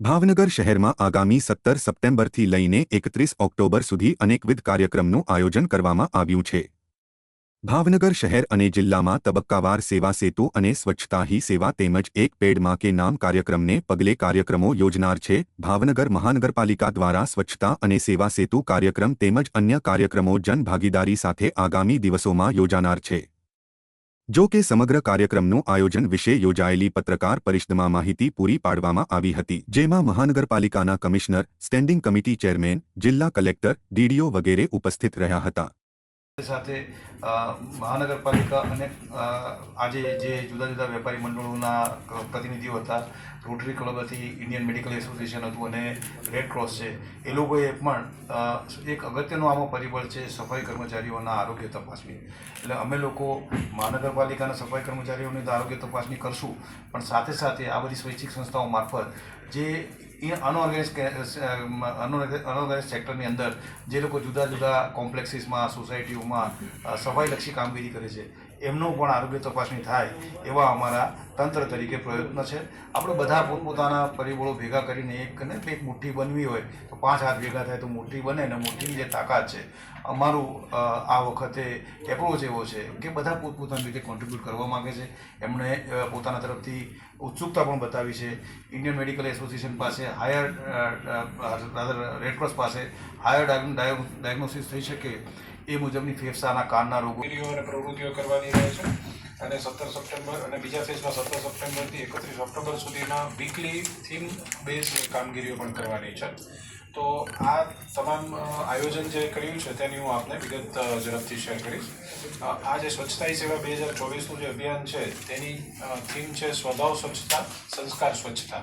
ભાવનગર શહેરમાં આગામી સત્તર સપ્ટેમ્બરથી લઈને એકત્રીસ ઓક્ટોબર સુધી અનેકવિધ કાર્યક્રમનું આયોજન કરવામાં આવ્યું છે. ભાવનગર શહેર અને જિલ્લામાં તબક્કાવાર સેવા સેતુ અને સ્વચ્છતા હી સેવા તેમજ એક પેડમાં કે નામ કાર્યક્રમને પગલે કાર્યક્રમો યોજનાર છે. ભાવનગર મહાનગરપાલિકા દ્વારા સ્વચ્છતા અને સેવા સેતુ કાર્યક્રમ તેમજ અન્ય કાર્યક્રમો જનભાગીદારી સાથે આગામી દિવસોમાં યોજાનાર છે. જો કે સમગ્ર કાર્યક્રમનું આયોજન વિશે યોજાયેલી પત્રકાર પરિષદમાં માહિતી પૂરી પાડવામાં આવી હતી, જેમાં મહાનગરપાલિકાના કમિશનર, સ્ટેન્ડિંગ કમિટી ચેરમેન, જિલ્લા કલેક્ટર, ડીડીઓ વગેરે ઉપસ્થિત રહ્યા હતા. સાથે મહાનગરપાલિકા અને આજે જે જુદા જુદા વેપારી મંડળોના પ્રતિનિધિઓ હતા રોટરી ક્લબ હતી ઇન્ડિયન મેડિકલ એસોસિએશન હતું અને રેડ ક્રોસ છે, એ લોકોએ પણ એક અગત્યનું આમાં પરિબળ છે સફાઈ કર્મચારીઓના આરોગ્ય તપાસની એટલે અમે લોકો મહાનગરપાલિકાના સફાઈ કર્મચારીઓની આરોગ્ય તપાસણી કરશું, પણ સાથે સાથે આ બધી સ્વૈચ્છિક સંસ્થાઓ મારફત જે અનઓર્ગેનાઇઝ અનઓર્ગેનાઇઝ સેક્ટરની અંદર જે લોકો જુદા જુદા કોમ્પ્લેક્સીસમાં સોસાયટીઓમાં સફાઈલક્ષી કામગીરી કરે છે એમનું પણ આરોગ્ય તપાસણી થાય એવા અમારા તંત્ર તરીકે પ્રયત્ન છે. આપણે બધા પોતપોતાના પરિબળો ભેગા કરીને એક ને એક મુઠ્ઠી બનવી હોય તો પાંચ હાથ ભેગા થાય તો મુઠ્ઠી બને અને મુઠ્ઠીની જે તાકાત છે, અમારું આ વખતે એપ્રોચ એવો છે કે બધા પોતપોતાની રીતે કોન્ટ્રીબ્યુટ કરવા માગે છે. એમણે પોતાના તરફથી ઉત્સુકતા પણ બતાવી છે. ઇન્ડિયન મેડિકલ એસોસિએશન પાસે હાયર રેડક્રોસ પાસે હાયર ડાયગ્નોસિસ થઈ શકે એ મુજબની ફેફસાના કાનના રોગો અને પ્રવૃત્તિઓ કરવાની રહે છે. અને સત્તર સપ્ટેમ્બર અને બીજા ફેઝમાં સત્તર સપ્ટેમ્બરથી એકત્રીસ ઓક્ટોબર સુધીમાં વીકલી થીમ બેઝ કામગીરીઓ પણ કરવાની છે. તો આ તમામ આયોજન જે કર્યું છે તેની હું આપને વિગત ઝડપથી શેર કરીશ. આ જે સ્વચ્છતા સેવા બે હજાર ચોવીસનું જે અભિયાન છે, તેની થીમ છે સ્વભાવ સ્વચ્છતા, સંસ્કાર સ્વચ્છતા.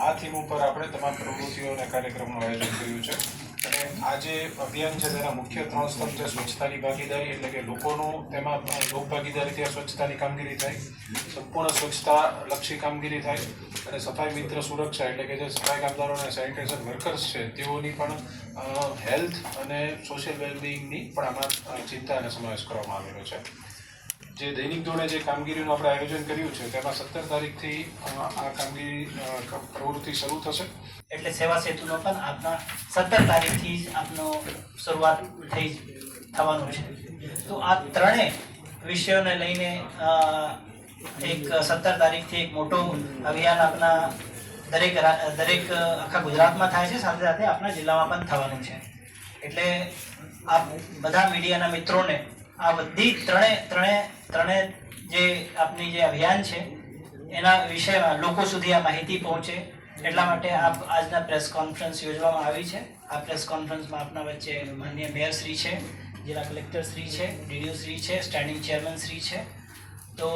આ થીમ ઉપર આપણે તમામ પ્રવૃત્તિઓ અને કાર્યક્રમનું આયોજન કર્યું છે. અને આ જે અભિયાન છે તેના મુખ્ય ત્રણ સ્તંભ છે, સ્વચ્છતાની ભાગીદારી એટલે કે લોકોનું તેમાં લોકભાગીદારીથી આ સ્વચ્છતાની કામગીરી થાય, સંપૂર્ણ સ્વચ્છતા લક્ષી કામગીરી થાય અને સફાઈ મિત્ર સુરક્ષા એટલે કે જે સફાઈ કામદારો અને સેનિટેશન વર્કર્સ છે, તેઓની પણ હેલ્થ અને સોશિયલ વેલબિંગની પણ આમાં ચિંતા અને સમાવેશ કરવામાં આવેલો છે. જે દૈનિક ધોરણે જે કામગીરીનું આપણે આયોજન કર્યું છે, તેમાં સત્તર તારીખથી આ કામગીરી પ્રવૃત્તિ શરૂ થશે. એટલે સેવા સેતુનો પણ આપના સત્તર તારીખથી જ આપનો શરૂઆત થઈ થવાનું છે. તો આ ત્રણેય વિષયોને લઈને એક સત્તર તારીખથી એક મોટો અભિયાન આપના દરેક દરેક આખા ગુજરાતમાં થાય છે, સાથે સાથે આપણા જિલ્લામાં પણ થવાનું છે. એટલે આપ બધા મીડિયાના મિત્રોને આ બધી ત્રણે ત્રણે ત્રણે જે આપની જે અભિયાન છે, એના વિષયમાં લોકો સુધી આ માહિતી પહોંચે. એટલા માટે આપ આજના પ્રેસ કોન્ફરન્સ યોજવામાં આવી છે. આ પ્રેસ કોન્ફરન્સમાં આપના વચ્ચે માન્ય મેયર શ્રી છે, જિલ્લા કલેક્ટર શ્રી છે, ડીડીઓ શ્રી છે, સ્ટેન્ડિંગ ચેરમેન શ્રી છે. તો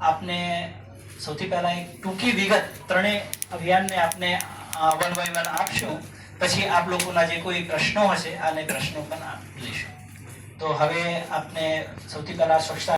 આપને સૌથી પહેલાં એક ટૂંકી વિગત ત્રણેય અભિયાનને આપને વન બાય વન આપશું, પછી આપ લોકોના જે કોઈ પ્રશ્નો હશે, આને પ્રશ્નો પણ આપ લઈશું. તો હવે આપણે સૌથી પહેલાં સ્વચ્છતા